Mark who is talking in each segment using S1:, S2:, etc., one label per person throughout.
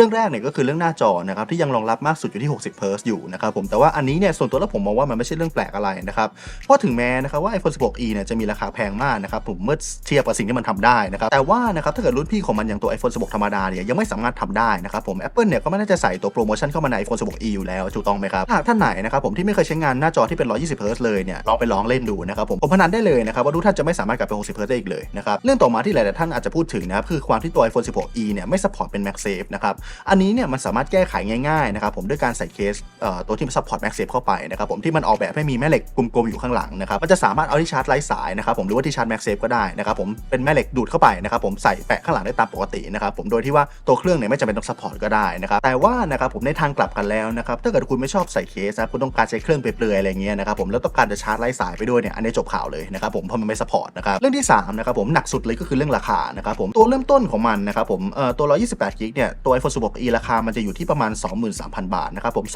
S1: รื่องแรกเนี่ยก็คือเรื่องหน้าจอนะครับที่ยังรองรับมากสุดอยู่ที่ 60 Hz อยู่นะครับผมแต่ว่าอันนี้เนี่ยส่วนตัวแล้วผมมองว่ามันไม่ใช่เรื่องแปลกอะไรนะครับเพราะถึงแม้นะครับว่า iPhone 16e เนี่ยจะมีราคาแพงมากนะครับผมเมื่อเทียบกับสิ่งที่มันทำได้นะครับแต่ว่านะครับถ้าเกิดรุ่นพี่ของมันอย่างตัว iPhone 16 ธรรมดาเนี่ยยังไม่สามารถทำได้นะครับผม Apple เนี่ยก็ไม่น่าจะใส่ตัวโปรโมชั่นเข้ามาใน iPhone 16e อยู่แล้วถูกต้องไหมครับหากท่านไหนนะครับผมที่ไม่เคยใช้งานหน้าจอที่เป็น 120 Hz เลยเนี่ยลองไปลองเล่นดูนะครับผมผมพนันได้เลยนะครับว่าทุกท่านจะไม่สามารถกลับไป 60 Hz ได้อีกเลยนะครับเรื่องต่อมาที่หลายๆท่านอาจจะพูดถึงนะครับคือความที่ตัว iPhone 16e เนี่ยไม่ support เป็น MagSafe นะครับอันนี้เนี่ยมันสามารถแก้ไขง่ายๆนะครับผมด้วยการใส่เคสเตัวที่มัน support MagSafe เข้าไปนะครับผมที่มันออกแบบให้มีแม่เหล็กกลมๆอยู่ข้างหลังนะครับมันจะสามารถเอาที่ชาร์จไร้สายนะครับผมหรือว่าที่ชาร์จ MagSafe ก็ได้นะครับผมเป็นแม่เหล็กดูดเข้าไปนะครับผมใส่แปะข้างหลังได้ตามปกตินะครับผมโดยที่ว่าตัวเครื่องเนี่ยไม่จำเป็นต้อง support ก็ได้นะครับแต่ว่านะครับผมในทางกลับกันแล้วนะครับถ้าเกิดคุณไม่ชอบใส่เคสนะคุณต้องการใช้เครื่องเปลือยๆอะไรเงี้ยนะครับผมแล้วต้องการจะชาร์จไร้สายไปด้วยเนี่ยอันนี้จบข่าวเลยนะครับผมเพราะมันไม่ support นะครับเรื่องที่สามนะครับผมหนักสุดเลยก็คือเรื่องราคานะครับผมตัวเริ่มต้นของมันนะครับผมเอ่อตัว128กิกเนี่ยตัว iPhone 16e ราคามันจะอยู่ที่ประมาณ 23,000 บาทนะครับผม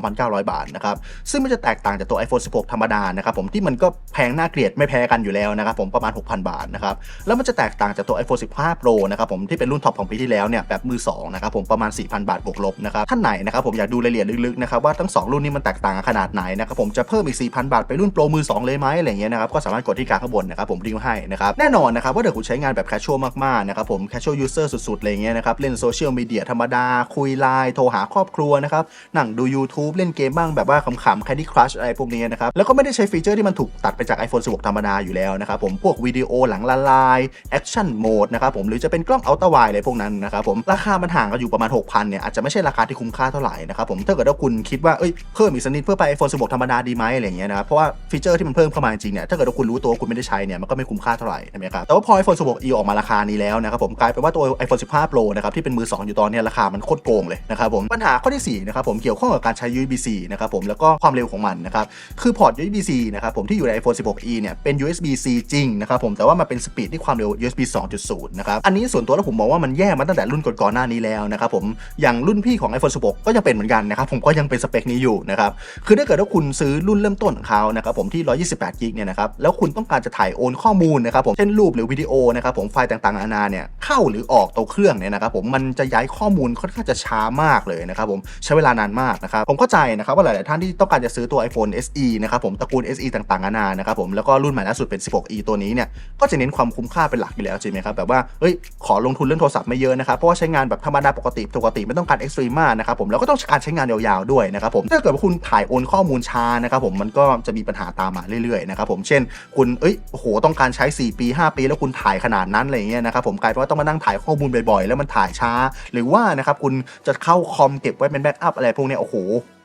S1: 22,900 บาทนะครับซึ่งมันจะแตกต่างจากตัว iPhone 16 ธรรมดานะครับผมที่มันก็แพงน่าเกลียดไม่แพ้กันอยู่แล้วนะครับผมประมาณ 6,000 บาทนะครับแล้วมันจะแตกต่างจากตัว iPhone 15 Pro นะครับผมที่เป็นรุ่นท็อปของปีที่แล้วเนี่ยแบบมือ2นะครับผมประมาณ 4,000 บาทบวกลบนะครับท่านไหนนะครับผมอยากดูรายละเอียดลึกๆนะครับว่าทั้งสองรุ่นนี้มันแตกต่างกันขนาดไหนนะครับผมจะเพิ่มอีก 4,000 บาทไปรุ่นโปรมือ 2 เลยไหมอะไรเงี้ยนะครับก็สามารถกดที่กลางข้างบนนะครับผมลิงก์ให้นะครับแน่นอนนะครับว่าเดี๋ยวคุณใช้งานแบบแคชชวลมากๆนะครับผมแคชชวลยูเซอร์สุดๆอะไรเงี้ยนะครับเล่นโซเชียลมีเดียธรรมดา คุยไลน์โทรหาครอบครัวนะครับนั่งดู YouTube เล่นเกมบ้างแบบว่าขำๆ Candy Crush อะไรพวกนี้นะครับ แล้วก็ไม่ได้ใช้ฟีเจอร์ที่มันถูกตัดไปจาก iPhone 16 ธรรมดาอยู่แล้วนะครับผมพวกวิดีโอหลังละลายแอคชั่นโหมดนะครับผมหรือจะเป็นกล้องอัลตร้าไวอะไรพวกนั้นนะครับผมราคามันห่างกันอยู่ประมาณ 6,000เนี่ยอาจจะไม่ใช่ราคาที่คุ้มค่าเท่าไหร่นะครับผมถ้าเกิดว่าคุณคิดว่าเอ้ยเพิ่มอีกสักนิดเพื่อไป iPhone 16 ธรรมดาดีไหมอะไรเงี้ยนะครับเพราะว่าฟีเจอร์ที่มันเพิ่มเข้ามาจริงเนี่ยถ้าเกิดว่าคุณรู้ตัวว่าคุณไม่ได้ใช้เนี่ยมันก็ไม่คุ้มค่าเท่าไหร่ใช่ไหมครับแต่ว่าพอ iPhone 16e ออกมาราคานี้แล้วนะครับผมกลายเป็นว่าตัว iPhone 15 Pro นะครับที่เป็นมือ2อยู่ตอนนี้ราคามันโคตรโกงเลยนะครับผมปัญหาข้อที่4นะครับผมเกี่ยวข้องกับการใช้ USB-C นะครับผมแล้วก็ความเร็วของมันนะครับคือพอร์ต USB-C นะครับผมที่อยู่ใน iPhone 16e เนี่ยเป็น USB-C จริงนะครับผมแต่ว่ามันเป็นสปีดที่ความเร็ว USB 2.0 นะครับอันนี้ส่วนตัวแล้วผมมองว่ามันแย่มาตั้งแต่รุ่นก่อนๆหน้านี้แล้วนะครับผมอย่างรุ่นพี่ของ iPhone 16 ก็ยังเป็นเหมือนกันนะครับผมก็ยังเป็นสเปคนี้อยู่นะครับคือถ้าเกิดว่าคุณซื้อรุ่นเริ่มต้นของเขานะครับผมที่ 128กิกเนี่ยนะครับแล้วคุณต้องการจะถ่ายโอนข้อมูลนะครับผมเช่นรูปหรือวิดีโอนะครับผมไฟล์ต่างๆนานาเนี่ยเข้าหรือออกตัวเครื่องเนี่ยนะครับผมมันจะย้ายข้อมูลค่อนข้างจะช้ามากเลยนะครับผมใช้เวลานานมากนะครับผมเข้าใจนะครับว่าหลาย ๆ ท่านที่ต้องการจะซื้อตัว iPhone SE นะครับผมตระกูล SE ต่าง ๆ นานานะครับผมแล้วก็รุ่นใหม่ล่าสุดเป็น 16e ตัวนี้เนี่ยก็จะเน้นความคุ้มค่าเป็นหลักอยู่แล้วใช่ไหมครับแบบว่าเฮ้ยขอลงทุนเรื่องโทรศัพท์ไม่เยอะนะครับเพราะว่าใช้งานแบบธรรมดาปกติปกติไม่ต้องการเอ็กซ์ตรีมากนะครับผมแล้วก็ต้องการใช้งานยาว ๆ ด้วยนะครับผมถ้าเกิดว่าคุณถ่ายโอนข้อมูลช้านะครับผมมันก็จะมีปัญหาตามมาเรื่อย ๆ นะครับผมเช่น คุณเอ้ยโอ้โหต้องการใช้ 4 ปี 5 ปี แล้วคุณถ่ายขนาดนั้นอะไรเงี้ยนะครับผมกลายเป็นว่าต้องมานั่งถ่ายข้อมูลบ่อย ๆ แล้วมันถ่ายช้า หรือว่านะครับคุณจะเข้าคอมเก็บไว้เป็นแบ็กอัพอะไรพวกนี้โอ้โห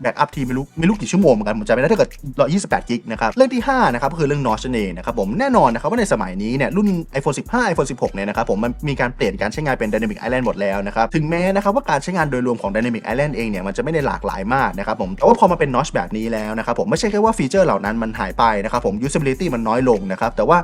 S1: แบ็กอัพทีไม่รู้ไม่รู้กี่ชั่วโมงเหมือนกันผมจำไม่ได้ถ้าเกิด128กิกนะครับเรื่องที่5นะครับก็คือเรื่อง notch นั่นเองนะครับผมแน่นอนนะครับว่าในสมัยนี้เนี่ยรุ่น iPhone 15 iPhone 16เนี่ยนะครับผมมันมีการเปลี่ยนการใช้งานเป็น Dynamic Island หมดแล้วนะครับถึงแม้นะครับว่าการใช้งานโดยรวมของ Dynamic Island เองเนี่ยมันจะไม่ได้หลากหลายมากนะครับผมแต่ว่าพอมาเป็น notch แบบนี้แล้วนะครับผมไม่ใช่แค่ว่าฟีเจอร์เหล่านั้นมันหายไปนะครับผม usability มันน้อยลงนะครับแต่ว่า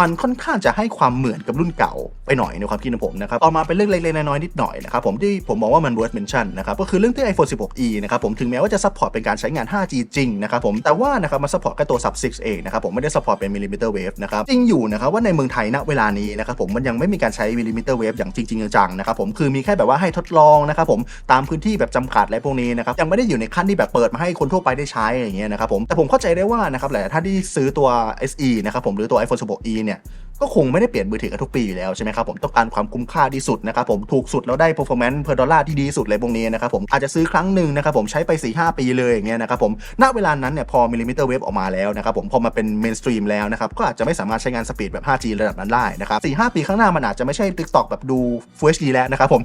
S1: มันค่อนข้างจะให้ความเหมือนกับรุ่นเก่าไปหน่อยในความคิดของผมนะครับต่อมาเป็นเรื่องเล็กๆน้อยๆนิดหน่อยนะครับผมที่ผผมมองว่ามัน worth mention นะครับก็คือเรื่องที่ iPhone 16e นะครับผมถึงแม้ว่าจะ support เป็นการใช้งาน 5G จริงนะครับผมแต่ว่านะครับมัน support แค่ตัว sub 6เองนะครับผมไม่ได้ support เป็น millimeter wave นะครับจริงอยู่นะครับว่าในเมืองไทยณเวลานี้นะครับผมมันยังไม่มีการใช้ millimeter wave อย่างจริงจังๆนะครับผมคือมีแค่แบบว่าให้ทดลองนะครับผมตามพื้นที่แบบจำกัดอะไรพวกนี้นะครับยังไม่ได้อยู่ในขั้นที่แบบเปิดมาให้คนทั่วไปได้ใช้อย่างเงี้ยนะครับผมแต่ผมเข้าใจได้ว่านะครับหลายท่านที่ซื้อตัว SE นะครับผมหรือตัว iPhone 16e เนี่ย ก็คงไม่ได้เปลี่ยนมือถือกันทุกปีอยู่แล้วใช่ไหมครับผมต้องการความคุ้มค่าที่สุดนะครับผมถูกสุดแล้วได้ performance per dollar ที่ดีสุดเลยพวกนี้นะครับผมอาจจะซื้อครั้งหนึ่งนะครับผมใช้ไป 4-5 ปีเลยอย่างเงี้ยนะครับผมณเวลานั้นเนี่ยพอ millimeter wave ออกมาแล้วนะครับผมพอมาเป็น mainstream แล้วนะครับก็อาจจะไม่สามารถใช้งานสปีดแบบ 5G ระดับนั้นได้นะครับ4-5 ปีข้างหน้ามันอาจจะไม่ใช่ TikTok แบบดู Full HD แล้วนะครับผม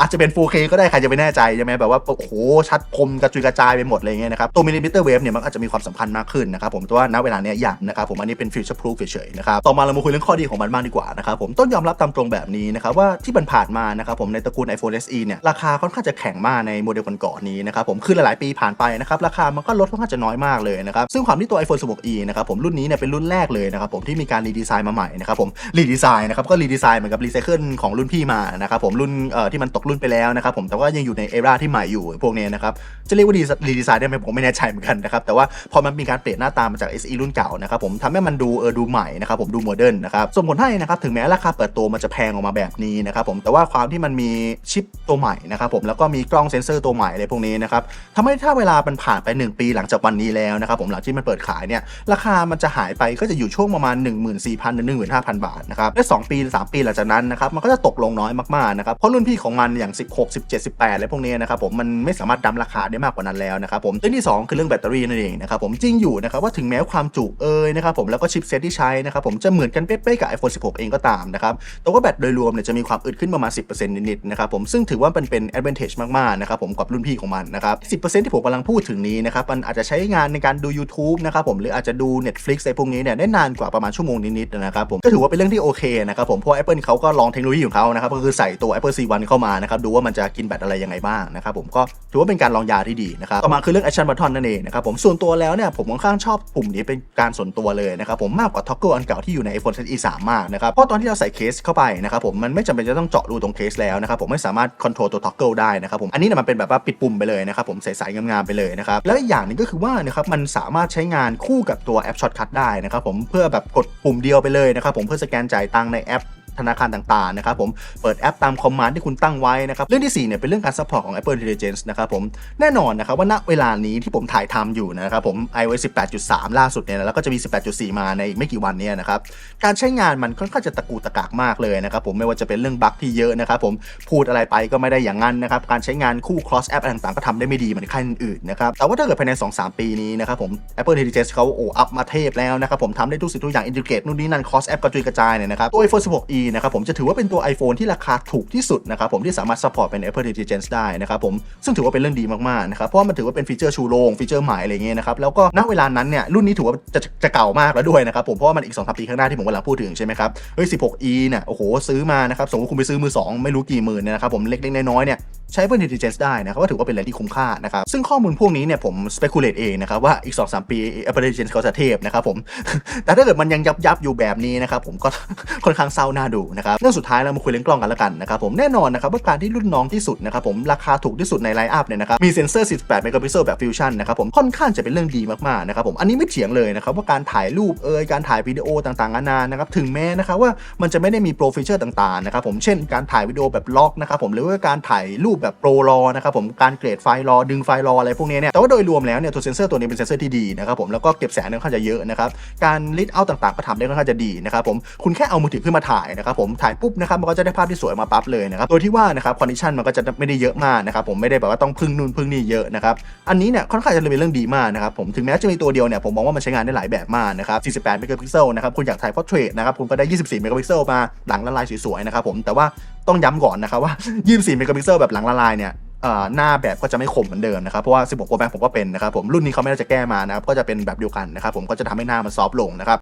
S1: อาจจะเป็น 4K ก็ได้ใครจะไปแน่ใจใช่ไหมแบบว่าโอ้โหชัดคมกระจุยกระจายไปหมดเลยเงี้ยนะครับตัว millimeter wave เนี่ยมันอาจจะมีความสำคัญมากขึ้นนะครับผมแต่ว่าณเวลาเนี้ยอย่างนะครับผมอันนี้เป็น future proof เฉยๆนะครับต่อมาเรามาคุยรื่องข้อดีของมันบ้างดีกว่านะครับผมต้องยอมรับตามตรงแบบนี้นะครับว่าที่มันผ่านมานะครับผมในตระกูล iPhone SE เนี่ยราคาค่อนข้างจะแข็งมากในโมเดลก่อนๆนี้นะครับผมคือหลายๆปีผ่านไปนะครับราคามันก็ลดค่อนข้างจะน้อยมากเลยนะครับซึ่งความที่ตัว iPhone 16e นะครับผมรุ่นนี้เนี่ยเป็นรุ่นแรกเลยนะครับผมที่มีการรีดีไซน์มาใหม่นะครับผมรีดีไซน์นะครับก็รีดีไซน์เหมือนกับรีไซเคิลของรุ่นพี่มานะครับผมรุ่นเอ่อที่มันตกรุ่นไปแล้วนะครับผมแต่ว่ายังอยู่ในเอราที่ใหม่อยู่พวกนี้นะครับจะเรียกว่ารีดีไซน์ได้ไหมผมไม่แน่ใจเหมือนกันนะครับแต่ว่าพอมันมีการเปลี่ยนหน้าตามาจาก SE รุ่นเก่านะครับผมทำให้มันดูเออดูใหม่นะครับผมดูโมเดิร์นนะครับส่งผลให้นะครับถึงแม้ราคาเปิดตัวมันจะแพงออกมาแบบนี้นะครับผมแต่ว่าความที่มันมีชิปตัวใหม่นะครับผมแล้วก็มีกล้องเซ็นเซอร์ตัวใหม่อะไรพวกนี้นะครับทำให้ถ้าเวลามันผ่านไป 1 ปีหลังจากวันนี้แล้วนะครับผมหลังที่มันเปิดขายเนี่ยราคามันจะหายไปก็จะอยู่ช่วงประมาณ 14,000ถึง15,000 บาทนะครับและ2ปี3 ปีหลังจากนั้นนะครับมันก็จะตกลงน้อยมากๆนะครับเพราะรุ่นพี่ของมันอย่าง 16 17 18อะไรพวกนี้นะครับผมมันไม่สามารถดั้มราคาได้มากกว่านั้นแล้วนะครับผมเรื่องที่สองคือเรื่องแบตเตอรี่นั่นเองนะครับผมจริงอยู่นะครับว่าถึงแม้ความจุเอ่ยนะครับผมแล้วก็ชิปเซตที่ใช้นะครับผมจะเหมือนกันเป๊ะๆกับ iPhone 16 เองก็ตามนะครับ แต่ว่าแบตโดยรวมเนี่ยจะมีความอึดขึ้นประมาณ 10%นิดๆนะครับผมซึ่งถือว่ามันเป็น advantage มากๆนะครับผมกับรุ่นพี่ของมันนะครับ 10%ที่ผมกำลังพูดถึงนี้นะครับมันอาจจะใช้งานในการดู YouTube นะครับผมหรืออาจจะดู Netflix อะไรพวกนี้เนี่ยได้นานกว่าประมาณชั่วโมงนิดๆนะครับผมก็ถือว่าเป็นเรื่องที่โอเคนะครับผมเพราะ Apple เขาก็ลองเทคโนโลยีของเขานะครับก็คือใส่ตัว Apple C1 เข้ามานะครับดูว่ามันจะกินแบตอะไรยังไงบ้างนะครับผมก็ถือว่าเป็นการลองยาที่ดีนะครับต่อมาคือเรื่อง Action Button นั่นเองนะครับผมส่วนตัวแล้วเนี่ยผมค่อนข้างชอบปุ่มนี้เป็นการส่วนตัวเลยนะครับผมมากกว่า Toggle อันเก่าที่อยู่ใน iPhone 10 E3 มากนะครับ เพราะตอนที่เราใส่เคสเข้าไปนะครับผม มันไม่จำเป็นจะต้องเจาะรูตรงเคสแล้วนะครับผมไม่สามารถคอนโทรลตัวท็อกเกิลได้นะครับผม อันนี้เนี่ยมันเป็นแบบว่าปิดปุ่มไปเลยนะครับผมใสๆงามๆไปเลยนะครับ แล้วอีกอย่างนึงก็คือว่านะครับมันสามารถใช้งานคู่กับตัวแอปช็อตคัทได้นะครับผมเพื่อแบบกดปุ่มเดียวไปเลยนะครับผมเพื่อสแกนจ่ายตังในแอป ธนาคารต่างๆนะครับผมเปิดแอปตามคอมมานด์ที่คุณตั้งไว้นะครับเรื่องที่4เนี่ยเป็นเรื่องการซัพพอร์ตของ Apple Intelligence นะครับผมแน่นอนนะครับว่าณเวลานี้ที่ผมถ่ายทำอยู่นะครับผม iOS 18.3 ล่าสุดเนี่ยแล้วก็จะมี 18.4 มาในอีกไม่กี่วันเนี้นะครับการใช้งานมันค่อนข้างจะตะกูตะกากมากเลยนะครับผมไม่ว่าจะเป็นเรื่องบั๊กที่เยอะนะครับผมพูดอะไรไปก็ไม่ได้อย่างนั้นนะครับการใช้งานคู่ cross app อะไรต่างๆก็ทำได้ไม่ดีเหมือนค่ายอื่นนะครับแต่ว่าถ้าเกิดภายใน 2-3 ปีนี้นะครับผม Apple Intelligence เขาโอ้อัพมาเทพแล้วนะครับผมทำได้ทุกสิ่งทุกอย่างอินทิเกรตนู่นนี่นั่น cross app กระจุยกระจายเนี่ยนะครับตัว iPhone 16e นะครับผมจะถือว่าเป็นตัว iPhone ที่ราคาถูกที่สุดนะครับผมที่สามารถ support เป็น Apple Intelligence ได้นะครับผมซึ่งถือว่าเป็นเรื่องดีมากๆนะครับเพราะว่ามันถือว่าเป็นฟีเจอร์ชูโรงฟีเจอร์ใหม่อะไรเงี้ยนะครับแล้วก็ณเวลานั้นเนี่ยรุ่นนี้ถือว่าจะจะเก่ามากแล้วด้วยนะครับผมเพราะว่ามันอีก2อสปีข้างหน้าที่ผมกำลังพูดถึงใช่ไหมครับเฮ้ย 16e เนี่ยโอ้โหซื้อมานะครับสมมติคุณไปซื้อมือสองไม่รู้กี่หมื่นเนี่ยนะครับผมเล็กๆน้อยๆเนี่ยใช้ Apple Intelligence ได้นะครับว่าถือว่าเป็นอะไรที่คุ้มค่านะครับซึ่งข้อมูลพวกนี้เนี่ยผม speculate เองนะครับว่าอีก 2-3 ปี Apple Intelligence เขาจะเทพนะครับผมแต่ถ้าเกิดมันยังยับยับอยู่แบบนี้นะครับผมก็ค่อนข้างเศร้าหน้าดูนะครับเรื่องสุดท้ายเรามาคุยเรื่องกล้องกันแล้วกันนะครับผมแน่นอนนะครับว่าการที่รุ่นน้องที่สุดนะครับผมราคาถูกที่สุดในไลน์อัพเนี่ยนะครับมีเซนเซอร์48เมกะพิกเซลแบบฟิวชั่นนะครับผมค่อนข้างจะเป็นเรื่องดีมากๆนะครับผมอันนี้ไม่เถียงเลยนะครับว่าการถ่ายรูปเอ่ยการถ่ายวิดีโอต่างๆนานานะครับถึงแม้นะครับว่ามันจะไม่ได้มีโปรฟีเจอร์ต่างๆนะครับผมเช่นการถ่ายวิดีโอแบบล็อกนะครับผมหรือว่าการถ่ายรูปแบบโปรรอนะครับผมการเกรดไฟล์รอดึงไฟล์รออะไรพวกนี้เนี่ยแต่ว่าโดยรวมแล้วเนี่ยตัวเซนเซอร์ตัวนี้เป็นเซนเซอร์ที่ดีนะครับผมแล้วก็เก็บแสงค่อนข้างจะเยอะนะครับการลิดเอาต่างๆก็ทำได้ค่อนข้างจะดีนะครับผมคุณแค่เอามือถือขึ้นมาถ่ายนะครับผมถ่ายปุ๊บนะครับมันก็จะได้ภาพที่สวยมาปั๊บเลยนะครับโดยที่ว่านะครับคอนดิชันมันก็จะไม่ได้เยอะมากนะครับผมไม่ได้แบบว่าต้องพึ่งนู่นพึ่งนี่เยอะนะครับอันนี้เนี่ยค่อนข้างจะเป็นเรื่องดีมากนะครับผมถึงแม้จะมีตัวเดียวเนี่ยผมมองว่ามันใช้งานได้หลายแบบมากนะครับ48เมกะพิกเซลนะครับคุณอยากถ่าย portrait นะครับคุณก็ได้ 24เมกะพิกเซลมาหลังละลายสวยๆนะครับผมแต่ว่าต้องย้ำก่อนนะครับว่า 24เมกะพิกเซลแบบหลังละลายเนี่ยหน้าแบบก็จะไม่คมเหมือนเดิมนะครับ เพราะว่า 16 Pro Max ผมก็เป็นนะครับผมรุ่นนี้เขาไม่ได้จะแก้มานะครับ ก็จะเป็นแบบเดียวกันนะครับผมก็จะทำให้หน้ามันซอฟลงนะครับ